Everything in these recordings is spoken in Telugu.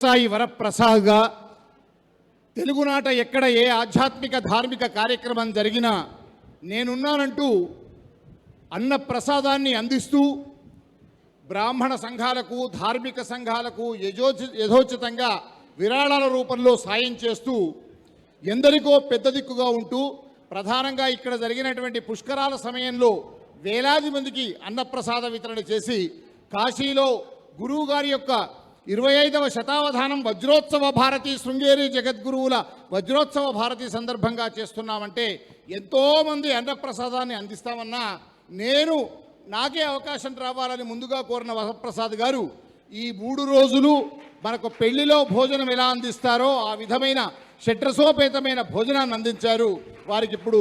సాయి వరప్రసాద్గా తెలుగునాట ఎక్కడ ఏ ఆధ్యాత్మిక ధార్మిక కార్యక్రమం జరిగినా నేనున్నానంటూ అన్న ప్రసాదాన్ని అందిస్తూ బ్రాహ్మణ సంఘాలకు ధార్మిక సంఘాలకు యజోచి యథోచితంగా విరాళాల రూపంలో సాయం చేస్తూ ఎందరికో పెద్ద దిక్కుగా ఉంటూ ప్రధానంగా ఇక్కడ జరిగినటువంటి పుష్కరాల సమయంలో వేలాది మందికి అన్నప్రసాద వితరణ చేసి కాశీలో గురువుగారి యొక్క ఇరవై ఐదవ శతావధానం వజ్రోత్సవ భారతి శృంగేరి జగద్గురువుల వజ్రోత్సవ భారతి సందర్భంగా చేస్తున్నామంటే ఎంతోమంది అన్నప్రసాదాన్ని అందిస్తామన్నా నేను నాకే అవకాశం రావాలని ముందుగా కోరిన వరప్రసాద్ గారు ఈ మూడు రోజులు మనకు పెళ్ళిలో భోజనం ఎలా అందిస్తారో ఆ విధమైన షట్రసోపేతమైన భోజనాన్ని అందించారు. వారికి ఇప్పుడు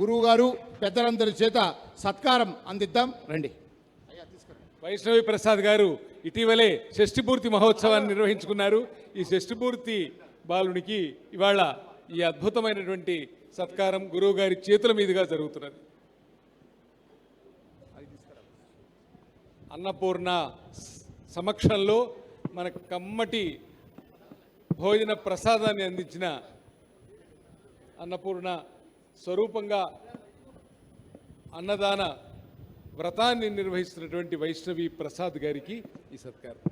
గురువు గారు పెద్దలందరి చేత సత్కారం అందిద్దాం. రండి. వైష్ణవి ప్రసాద్ గారు ఇటీవలే షష్ఠిపూర్తి మహోత్సవాన్ని నిర్వహించుకున్నారు. ఈ షష్ఠిపూర్తి బాలునికి ఇవాళ ఈ అద్భుతమైనటువంటి సత్కారం గురువు గారి చేతుల మీదుగా జరుగుతున్నది. అన్నపూర్ణ సమక్షంలో మనకు కమ్మటి భోజన ప్రసాదాన్ని అందించిన అన్నపూర్ణ స్వరూపంగా అన్నదాన వ్రతాన్ని నిర్వహిస్తున్నటువంటి వైష్ణవి ప్రసాద్ గారికి ఈ సత్కారం.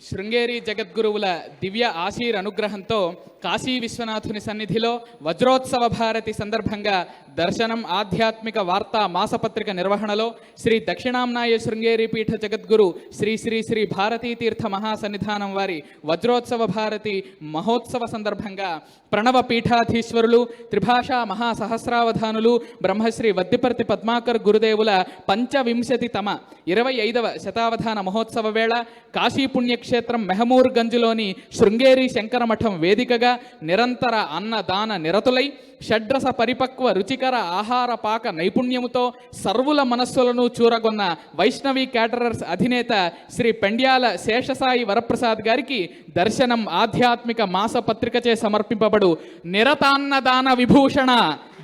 శృంగేరి జగద్గురువుల దివ్య ఆశీర్ అనుగ్రహంతో కాశీ విశ్వనాథుని సన్నిధిలో వజ్రోత్సవ భారతి సందర్భంగా దర్శనం ఆధ్యాత్మిక వార్తా మాసపత్రిక నిర్వహణలో శ్రీ దక్షిణాంనాయ శృంగేరి పీఠ జగద్గురు శ్రీ శ్రీ శ్రీ భారతీ తీర్థ మహాసన్నిధానం వారి వజ్రోత్సవ భారతి మహోత్సవ సందర్భంగా ప్రణవ పీఠాధీశ్వరులు త్రిభాషా మహాసహస్రావధానులు బ్రహ్మశ్రీ వద్దిపర్తి పద్మాకర్ గురుదేవుల పంచవింశతి తమ ఇరవై ఐదవ శతావధాన మహోత్సవ వేళ కాశీ పుణ్యక్షేత్రం మెహమూర్ గంజ్లోని శృంగేరి శంకరమఠం వేదికగా నిరంతర అన్నదాన నిరతులై షడ్రస పరిపక్వ రుచికర ఆహార పాక నైపుణ్యముతో సర్వుల మనస్సులను చూరగొన్న వైష్ణవి క్యాటరర్స్ అధినేత శ్రీ పెండ్యాల శేషసాయి వరప్రసాద్ గారికి దర్శనం ఆధ్యాత్మిక మాసపత్రికచే సమర్పింపబడు నిరతాన్నదాన విభూషణ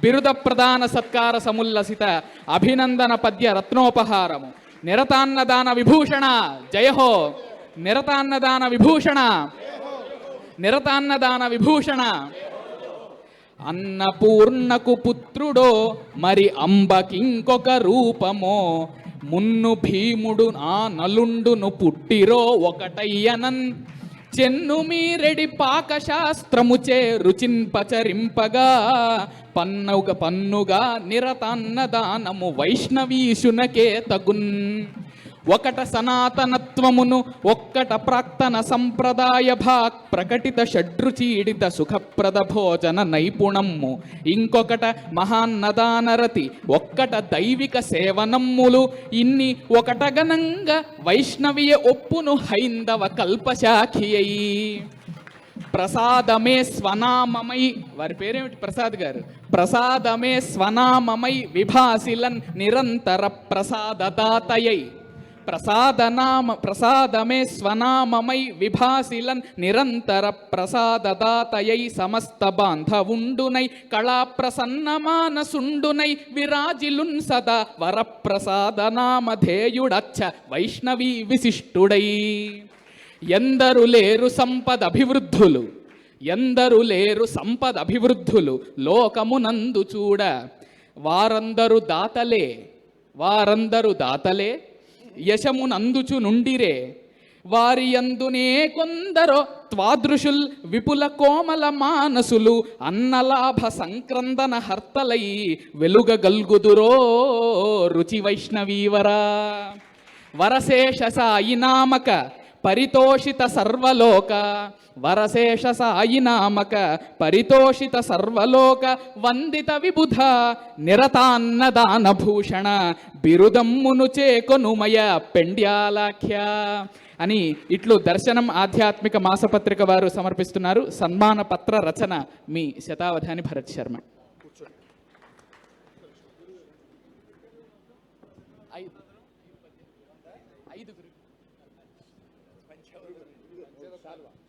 బిరుద ప్రదాన సత్కార సముల్లసిత అభినందన పద్య రత్నోపహారము. నిరతాన్నదాన విభూషణ జయహో నిరతాన్నదాన విభూషణ. నిరతాన్నదాన విభూషణ. అన్నపూర్ణకు పుత్రుడో మరి అంబకింకొక రూపమో. మున్ను భీముడు ఆ నలుండును పుట్టిరో ఒకటయ్యనన్. చెన్ను మీరెడి పాకశాస్త్రముచే రుచింపచరింపగా పన్నుగ పన్నుగా నిరతాన్నదానము వైష్ణవీశునకే తగున్. ఒకట సనాతనత్వమును ఒక్కట ప్రాక్తన సంప్రదాయ భాక్ ప్రకటిత షడ్రుచీడిత సుఖప్రద భోజన నైపుణమ్ము. ఇంకొకట మహాన్నదానరతి ఒక్కట దైవిక సేవనమ్ములు. ఇన్ని ఒకట వైష్ణవీయ వైష్ణవియ ఒప్పును హైందవ కల్పశాఖియై. ప్రసాదమే స్వనామమై వారి పేరేమిటి ప్రసాద్ గారు? ప్రసాదమే స్వనామమై విభాసిలన్ నిరంతర ప్రసాదదాతయై. ప్రసాదనామ ప్రసాదమే స్వనామమై విభాసిలన్ నిరంతర ప్రసాదదాతయై సమస్త బాంధవుండునై కళా ప్రసన్నమానసుండునై విరాజిలున్ సదా వరప్రసాదనామధేయుడచ్చ వైష్ణవీ విశిష్టుడై. ఎందరు లేరు సంపద అభివృద్ధులు ఎందరు లేరు సంపద అభివృద్ధులు లోకమునందు చూడ వారందరు దాతలే వారందరు దాతలే యశమునందుచు నుండిరే. వారి అందునే కొందరో త్వాదృశుల్ విపుల కోమల మానసులు అన్నలాభ సంక్రందన హర్తలై వెలుగగల్గుదురో రుచి వైష్ణవీవరా. వరశేష సాయి నామక పరితోషిత సర్వలోక వరశేష సాయి నామక పరితోషిత సర్వలోక వందిత విబుధ నిరతాన్నదానభూషణ బిరుదమ్మును చేకొనుమయ పెండ్యాలాఖ్య అని ఇట్లు దర్శనం ఆధ్యాత్మిక మాసపత్రిక వారు సమర్పిస్తున్నారు. సన్మాన పత్ర రచన మీ శతావధాని భరత్ శర్మ. ఐదు. ఐదుగురు